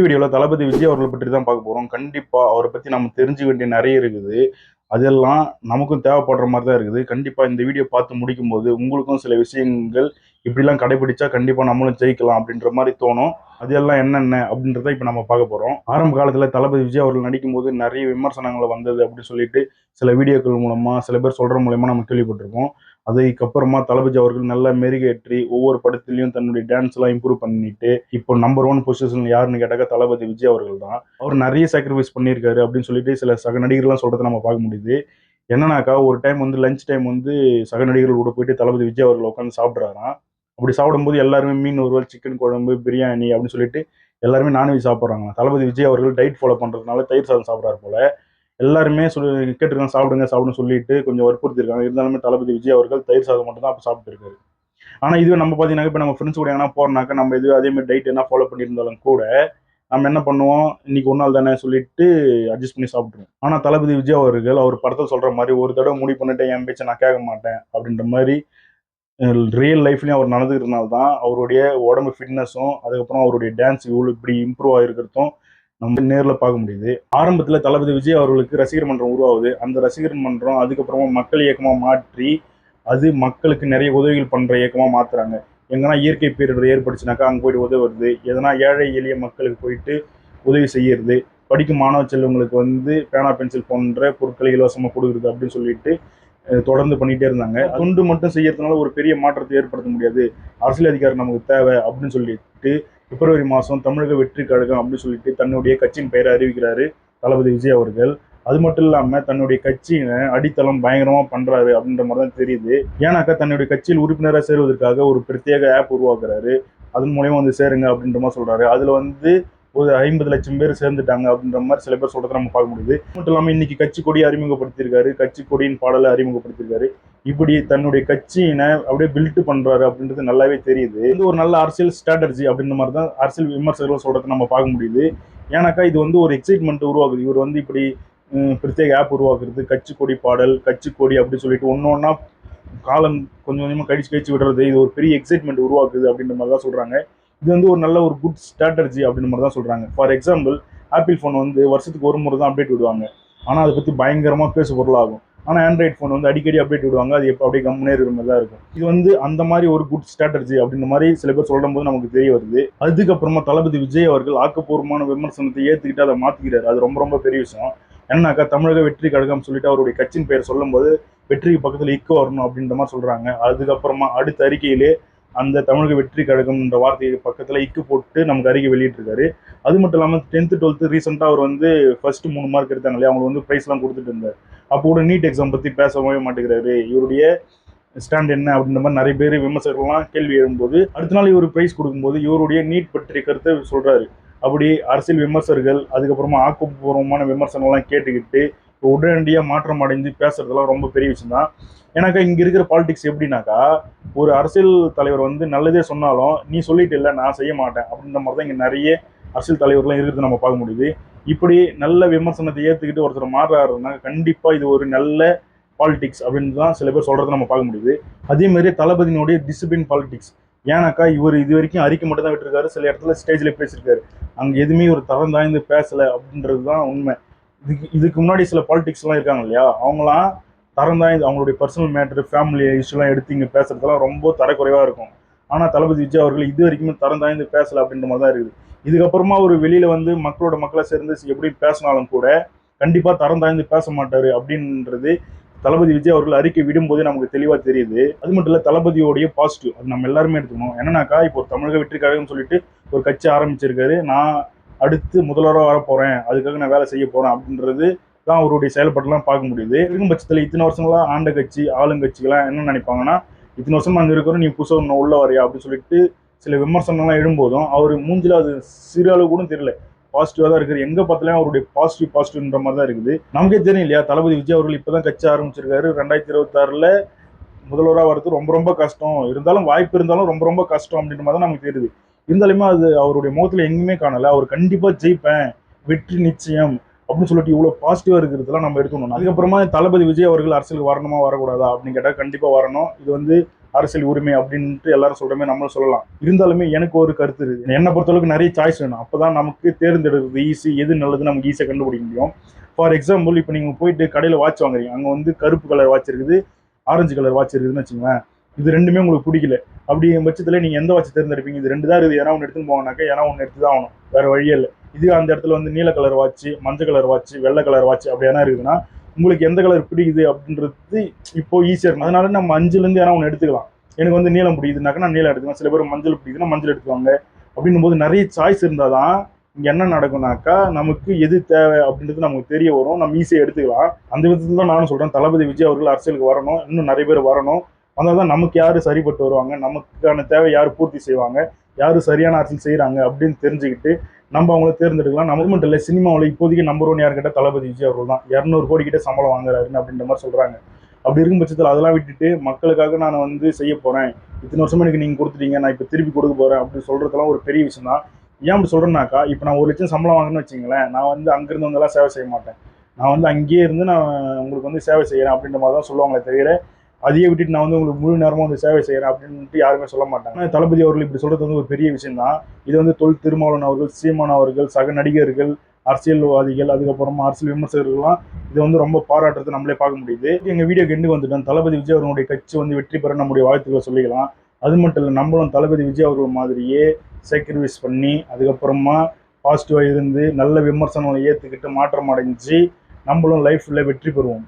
வீடியோவில் தளபதி விஜய் அவர்களை பற்றி தான் பார்க்க போகிறோம் கண்டிப்பாக அவரை பற்றி நம்ம தெரிஞ்சுக்க வேண்டிய நிறைய இருக்குது. அதெல்லாம் நமக்கும் தேவைப்படுற மாதிரி தான் இருக்குது. கண்டிப்பாக இந்த வீடியோ பார்த்து முடிக்கும் போது உங்களுக்கும் சில விஷயங்கள் இப்படிலாம் கடைபிடிச்சா கண்டிப்பாக நம்மளும் ஜெயிக்கலாம் அப்படின்ற மாதிரி தோணும். அதெல்லாம் என்னென்ன அப்படின்றத இப்போ நம்ம பார்க்க போகிறோம் ஆரம்ப காலத்தில் தளபதி விஜய் அவர்கள் நடிக்கும்போது நிறைய விமர்சனங்கள் வந்தது அப்படின்னு சொல்லிட்டு சில வீடியோக்கள் மூலமாக சில பேர் சொல்கிற மூலயமா நம்ம கேள்விப்பட்டிருக்கோம். அதுக்கப்புறமா தளபதி அவர்கள் நல்லா மெருகேற்றி ஒவ்வொரு படத்துலையும் தன்னுடைய டான்ஸ் எல்லாம் இம்ப்ரூவ் பண்ணிட்டு இப்போ நம்பர் ஒன் பொசிஷன் யாருன்னு கேட்டாக்க தளபதி விஜய் அவர்கள் தான். அவர் நிறைய சாக்ரிஃபைஸ் பண்ணியிருக்காரு அப்படின்னு சொல்லிட்டு சில சக நடிகர்லாம் சொல்றதை நம்ம பார்க்க முடியுது. என்னன்னாக்கா ஒரு டைம் வந்து லஞ்ச் டைம் வந்து சக நடிகர்கள் கூட போயிட்டு தளபதி விஜய் அவர்கள் உட்காந்து சாப்பிட்றாராம். அப்படி சாப்பிடும்போது எல்லாருமே மீன் ஒருவல் சிக்கன் குழம்பு பிரியாணி அப்படின்னு சொல்லிட்டு எல்லாருமே நான்வெஜ் சாப்பிட்றாங்க தளபதி விஜய் அவர்கள் டைட் ஃபாலோ பண்ணுறதுனால தயிர் சாதம் சாப்பிட்றாரு போல. எல்லாருமே சொல்லி கேட்டிருக்காங்க சாப்பிடுங்க சாப்பிடுன்னு சொல்லிட்டு கொஞ்சம் வற்புறுத்திருக்காங்க இருந்தாலுமே தளபதி விஜய் அவர்கள் தயிர் சாதம் மட்டும் தான் அப்போ சாப்பிட்டுருக்காரு. ஆனால் இதுவே நம்ம பார்த்தீங்கன்னா இப்போ நம்ம ஃப்ரெண்ட்ஸ் கூட எங்கன்னா போகிறனாக்கா நம்ம இது அதே மாதிரி டைட் என்ன ஃபாலோ பண்ணியிருந்தாலும் கூட நம்ம என்ன பண்ணுவோம்? இன்னைக்கு ஒரு நாள் தானே சொல்லிட்டு அட்ஜஸ்ட் பண்ணி சாப்பிட்ருவோம் ஆனால் தளபதி விஜய் அவர்கள் அவர் படத்தில் சொல்கிற மாதிரி ஒரு தடவை முடிவு பண்ணிட்டு என் பேச்சை நான் கேட்க மாட்டேன் அப்படின்ற மாதிரி ரியல் லைஃப்லேயும் அவர் நடந்துக்கிறதுனால தான் அவருடைய உடம்பு ஃபிட்னஸும் அதுக்கப்புறம் அவருடைய டான்ஸ் இவ்வளோ இப்படி இம்ப்ரூவ் ஆகிருக்கிறதும் நம்ம நேரில் பார்க்க முடியுது. ஆரம்பத்தில் தளபதி விஜய் அவர்களுக்கு ரசிகர் மன்றம் உருவாகுது. அந்த ரசிகர் மன்றம் அதுக்கப்புறமா மக்கள் இயக்கமாக மாற்றி அது மக்களுக்கு நிறைய உதவிகள் பண்ணுற இயக்கமாக மாற்றுறாங்க எங்கன்னா இயற்கை பேரிடர் ஏற்பட்டுச்சுனாக்கா அங்கே போயிட்டு உதவுறது எதனா ஏழை எளிய மக்களுக்கு போயிட்டு உதவி செய்யறது. படிக்கும் மாணவ செல்வங்களுக்கு வந்து பேனா பென்சில் போன்ற பொருட்களை இலவசமாக கொடுக்குறது அப்படின்னு சொல்லிட்டு தொடர்ந்து பண்ணிகிட்டே இருந்தாங்க. தொண்டு மட்டும் செய்யறதுனால ஒரு பெரிய மாற்றத்தை ஏற்படுத்த முடியாது. அரசியல் அதிகாரம் நமக்கு தேவை அப்படின்னு சொல்லிட்டு பிப்ரவரி மாதம் தமிழக வெற்றி கழகம் அப்படின்னு சொல்லிட்டு தன்னுடைய கட்சியின் பெயரை அறிவிக்கிறாரு தளபதி விஜய் அவர்கள். அது மட்டும் இல்லாமல் தன்னுடைய கட்சியினை அடித்தளம் பயங்கரமாக பண்ணுறாரு அப்படின்ற மாதிரி தான் தெரியுது. ஏன்னாக்கா தன்னுடைய கட்சியில் உறுப்பினராக சேருவதற்காக ஒரு பிரத்யேக ஆப் உருவாக்குறாரு. அதன் மூலயமா வந்து சேருங்க அப்படின்ற மாதிரி சொல்கிறாரு அதில் வந்து ஒரு ஐம்பது லட்சம் பேர் சேர்ந்துட்டாங்க அப்படின்ற மாதிரி சில பேர் சொல்றதை நம்ம பார்க்க முடியுது. மட்டும் இல்லாமல் இன்னைக்கு கட்சி கொடி அறிமுகப்படுத்தியிருக்காரு. கட்சி கொடியின் பாடலை அறிமுகப்படுத்தியிருக்காரு. இப்படி தன்னுடைய கட்சியினை அப்படியே பில்ட் பண்றாரு அப்படின்றது நல்லாவே தெரியுது. இது ஒரு நல்ல அரசியல் ஸ்ட்ராட்டஜி அப்படின்ற மாதிரி தான் அரசியல் விமர்சகர்கள் சொல்றதை நம்ம பார்க்க முடியுது. ஏன்னாக்கா இது வந்து ஒரு எக்ஸைட்மெண்ட் உருவாகுது இவர் வந்து இப்படி பிரத்யேக ஆப் உருவாக்குறது கட்சி கொடி பாடல் கட்சி கொடி அப்படி சொல்லிட்டு ஒன்று ஒன்றா காலம் கொஞ்சம் கொஞ்சமாக கழிச்சு கழிச்சு விடுறது இது ஒரு பெரிய எக்ஸைட்மெண்ட் உருவாக்குது அப்படின்ற மாதிரி தான் சொல்கிறாங்க இது வந்து ஒரு நல்ல ஒரு குட் ஸ்ட்ராட்டஜி அப்படின்ற மாதிரி தான் சொல்கிறாங்க ஃபார் எக்ஸாம்பிள் ஆப்பிள் ஃபோன் வந்து வருஷத்துக்கு ஒரு முறை தான் அப்டேட் விடுவாங்க. ஆனால் அதை பற்றி பயங்கரமாக பேசு பொருளாகும். ஆனால் ஆண்ட்ராய்ட் ஃபோன் வந்து அடிக்கடி அப்டேட் விடுவாங்க. அது எப்போ அப்படியே கம்முனே இருக்கிற மாதிரி தான் இருக்கும். இது வந்து அந்த மாதிரி ஒரு குட் ஸ்ட்ராட்டஜி அப்படின்ற மாதிரி சில பேர் சொல்லும் போது நமக்கு தெரிய வருது. அதுக்கப்புறமா தளபதி விஜய் அவர்கள் ஆக்கப்பூர்வமான விமர்சனத்தை ஏற்றுக்கிட்டு அதை மாற்றிக்கிறார் அது ரொம்ப ரொம்ப பெரிய விஷயம். என்னன்னாக்கா தமிழக வெற்றி கழகம் சொல்லிட்டு அவருடைய கட்சியின் பெயர் சொல்லும்போது வெற்றிக்கு பக்கத்தில் இக்கு வரணும் அப்படின்ற மாதிரி சொல்கிறாங்க அதுக்கப்புறமா அடுத்த அறிக்கையிலே அந்த தமிழக வெற்றி கழகம்ன்ற வார்த்தைக்கு பக்கத்தில் இக்கு போட்டு நமக்கு அருகே வெளியிட்டிருக்காரு. அது மட்டும் இல்லாமல் டென்த்து டுவெல்த்து ரீசெண்டாக அவர் வந்து ஃபர்ஸ்ட் மூணு மார்க் எடுத்தாங்க இல்லையா? அவங்களுக்கு வந்து ப்ரைஸ்லாம் கொடுத்துட்டு இருந்தார். அப்போ கூட நீட் எக்ஸாம் பற்றி பேசவே மாட்டேங்கிறாரு. இவருடைய ஸ்டாண்ட் என்ன அப்படின்ற மாதிரி நிறைய பேர் விமர்சகர்கள்லாம் கேள்வி எழும்போது அடுத்த நாள் இவர் ப்ரைஸ் கொடுக்கும்போது இவருடைய நீட் பற்றிய கருத்தை சொல்கிறாரு அப்படி அரசியல் விமர்சகர்கள் அதுக்கப்புறமா ஆக்கப்பூர்வமான விமர்சனம்லாம் கேட்டுக்கிட்டு உடனடியாக மாற்றம் அடைந்து பேசுறதெல்லாம் ரொம்ப பெரிய விஷயம் தான் ஏன்னாக்கா இங்கே இருக்கிற பாலிடிக்ஸ் எப்படின்னாக்கா ஒரு அரசியல் தலைவர் வந்து நல்லதே சொன்னாலும் நீ சொல்லிட்டு இல்லை நான் செய்ய மாட்டேன். அப்படின்ற மாதிரி தான் இங்கே நிறைய அரசியல் தலைவர்கள்லாம் இருக்கிறது நம்ம பார்க்க முடியுது. இப்படி நல்ல விமர்சனத்தை ஏற்றுக்கிட்டு ஒருத்தர் மாறுறாருன்னா கண்டிப்பாக இது ஒரு நல்ல பாலிடிக்ஸ் அப்படின்னு தான் சில பேர் சொல்கிறத நம்ம பார்க்க முடியுது. அதே மாதிரி தளபதியினுடைய டிசிப்ளின் பாலிடிக்ஸ் ஏன்னாக்கா இவர் இது வரைக்கும் அறிக்கை மட்டும் தான் விட்டுருக்காரு. சில இடத்துல ஸ்டேஜில் பேசியிருக்காரு. அங்கே எதுவுமே ஒரு தரம் தாய்ந்து பேசலை அப்படின்றது தான் உண்மை. இதுக்கு இதுக்கு முன்னாடி சில பாலிடிக்ஸ்லாம் இருக்காங்க இல்லையா? அவங்களாம் தரம் தாய்ந்து அவங்களுடைய பர்சனல் மேட்ரு ஃபேமிலி இஷ்யூலாம் எடுத்து இங்கே பேசுறதுலாம் ரொம்ப தரக்குறைவாக இருக்கும். ஆனால் தளபதி விஜய் அவர்கள் இது வரைக்குமே தரம் தாய்ந்து பேசலை அப்படின்ற மாதிரி தான் இருக்குது. இதுக்கப்புறமா ஒரு வெளியில் வந்து மக்களோட மக்களை சேர்ந்து எப்படி பேசினாலும் கூட கண்டிப்பாக தரம் தாய்ந்து பேச மாட்டார் அப்படின்றது தளபதி விஜய் அவர்கள் அறிக்கை விடும்போதே நமக்கு தெளிவாக தெரியுது. அது மட்டும் இல்லை தளபதியோடைய பாசிட்டிவ் அது நம்ம எல்லாருமே எடுத்துக்கணும். என்னன்னாக்கா இப்போ தமிழக வெற்றி கழகம் சொல்லிட்டு ஒரு கட்சி ஆரம்பிச்சிருக்காரு. நான் அடுத்து முதல்வராக வர போறேன் அதுக்காக நான் வேலை செய்ய போறேன் அப்படின்றது தான் அவருடைய செயல்பாட்டெல்லாம் பார்க்க முடியுது. இருக்கும் பட்சத்தில் இத்தனை வருஷங்களாக ஆண்ட கட்சி ஆளுங்கட்சிகள்லாம் என்ன நினைப்பாங்கன்னா இத்தனை வருஷம் அங்கே இருக்கிறோம் நீ புதுசாக ஒன்று உள்ள வரையா அப்படின்னு சொல்லிட்டு சில விமர்சனங்கள்லாம் எழும்போதும் அவர் மூஞ்சில அது சிறு அளவு கூட தெரியல. பாசிட்டிவாக தான் இருக்குது எங்கே பார்த்தாலும் அவருடைய பாசிட்டிவ் பாசிட்டிவ்ன்ற மாதிரி தான் இருக்குது. நமக்கே தெரியும் இல்லையா தளபதி விஜய் அவர்கள் இப்போ தான் கட்சி ஆரம்பிச்சிருக்காரு. ரெண்டாயிரத்தி இருபத்தாறில் முதல்வராக வரது ரொம்ப ரொம்ப கஷ்டம். இருந்தாலும் வாய்ப்பு இருந்தாலும் ரொம்ப ரொம்ப கஷ்டம் அப்படின்ற மாதிரி தான் நமக்கு தெரியுது. இருந்தாலுமே அது அவருடைய முகத்தில் எங்கேயுமே காணலை. அவர் கண்டிப்பாக ஜெயிப்பேன். வெற்றி நிச்சயம் அப்படின்னு சொல்லிட்டு இவ்வளோ பாசிட்டிவாக இருக்கிறதுலாம் நம்ம எடுத்துக்கணும். அதுக்கப்புறமா தளபதி விஜய் அவர்கள் அரசியலுக்கு வரணுமா வரக்கூடாதா அப்படின்னு கேட்டால் கண்டிப்பாக வரணும். இது வந்து அரசியல் உரிமை அப்படின்ட்டு எல்லாரும் சொல்ற நம்மளும் சொல்லலாம். இருந்தாலுமே எனக்கு ஒரு கருத்து இருக்கு. என்னை பொறுத்தளவுக்கு நிறைய சாய்ஸ் வேணும். அப்பதான் நமக்கு தேர்ந்தெடுக்கிறது ஈஸி எது நல்லது நமக்கு ஈஸியாக கண்டுபிடிக்க முடியும். ஃபார் எக்ஸாம்பிள் இப்போ நீங்கள் போயிட்டு கடையில் வாட்ச் வாங்குறீங்க. அங்கே வந்து கருப்பு கலர் வாட்ச் இருக்குது ஆரஞ்சு கலர் வாட்ச் இருக்குதுன்னு வச்சுங்களேன் இது ரெண்டுமே உங்களுக்கு பிடிக்கல. அப்படி பட்சத்தில் நீங்கள் எந்த வாட்ச் தேர்ந்தெடுப்பீங்க? இது ரெண்டு தான் இருக்குது. ஏன்னா ஒன்று எடுத்துன்னு போனாக்கா ஏன்னா ஒன்று எடுத்து தான் ஆகணும். வேறு வழியே இல்லை. இது அந்த இடத்துல வந்து நீல கலர் வாட்ச் மஞ்சள் கலர் வாட்ச் வெள்ளை கலர் வாட்ச் அப்படி என்ன இருக்குதுன்னா உங்களுக்கு எந்த கலர் பிடிக்குது அப்படின்றது இப்போ ஈஸியாக இருக்கும். அதனால நம்ம அஞ்சுலேருந்து ஏன்னா ஒன்று எடுத்துக்கலாம். எனக்கு வந்து நீலம் பிடிக்குதுனாக்கா நான் நீளம் எடுத்துக்கலாம் சில பேர் மஞ்சள் பிடிக்குதுன்னா மஞ்சள் எடுத்துவாங்க அப்படின்னும் போது நிறைய சாய்ஸ் இருந்தால் தான் இங்கே என்ன நடக்கும்னாக்கா நமக்கு எது தேவை அப்படின்றது நமக்கு தெரிய வரும். நம்ம ஈஸியாக எடுத்துக்கலாம். அந்த விதத்தில் தான் நானும் சொல்கிறேன் தளபதி விஜய் அவர்கள் அரசியலுக்கு வரணும். இன்னும் நிறைய பேர் வரணும். வந்தால் தான் நமக்கு யார் சரிப்பட்டு வருவாங்க? நமக்கான தேவை யார் பூர்த்தி செய்வாங்க? யார் சரியான அரசியல் செய்கிறாங்க அப்படின்னு தெரிஞ்சுக்கிட்டு நம்ம அவங்கள தேர்ந்தெடுக்கலாம். நம்ம மட்டும் இல்லை சினிமாவில் இப்போதைக்கு நம்பர் ஒன் யார் தளபதி விஜய் அவர்கள் தான். இரநூறு கோடி கிட்ட சம்பளம் வாங்குறாருன்னு அப்படின்ற மாதிரி சொல்கிறாங்க அப்படி இருக்கும் பட்சத்தில் அதெல்லாம் விட்டுட்டு மக்களுக்காக நான் வந்து செய்ய போகிறேன் இத்தனை வருஷமா எனக்கு நீங்கள் கொடுத்துட்டீங்க. நான் இப்போ திருப்பி கொடுக்க போகிறேன் அப்படின்னு சொல்கிறதெல்லாம் ஒரு பெரிய விஷயம் தான். ஏன் அப்படி சொல்கிறேன்னாக்கா இப்போ நான் ஒரு லட்சம் சம்பளம் வாங்கணும்னு வச்சிங்களேன் நான் வந்து அங்கேருந்து வந்தெல்லாம் சேவை செய்ய மாட்டேன். நான் வந்து அங்கேயே இருந்து நான் உங்களுக்கு வந்து சேவை செய்கிறேன் அப்படின்ற மாதிரி தான் சொல்லுவாங்களே தவிர அதையே விட்டுட்டு நான் வந்து உங்களுக்கு முழு நேரமாக வந்து சேவை செய்கிறேன் அப்படின்ட்டு யாருமே சொல்ல மாட்டாங்க. தளபதி அவர்கள் இப்படி சொல்கிறது வந்து ஒரு பெரிய விஷயம் தான் இது வந்து தொல் திருமாவளவன் அவர்கள் சீமான் அவர்கள் சக நடிகர்கள் அரசியல்வாதிகள் அதுக்கப்புறமா அரசியல் விமர்சகர்கள்லாம் இது வந்து ரொம்ப பாராட்டுறது நம்மளே பார்க்க முடியுது. எங்கள் வீடியோ கெண்டு வந்துட்டோம். தளபதி விஜய் அவர்களுடைய கட்சி வந்து வெற்றி பெற நம்முடைய வாழ்த்துக்களை சொல்லிக்கலாம். அது மட்டும் இல்லை நம்மளும் தளபதி விஜய் அவர்கள் மாதிரியே சேக்ரிஃபைஸ் பண்ணி அதுக்கப்புறமா பாசிட்டிவாக இருந்து நல்ல விமர்சனங்களை ஏற்றுக்கிட்டு மாற்றம் அடைஞ்சு நம்மளும் லைஃப்பில் வெற்றி பெறுவோம்.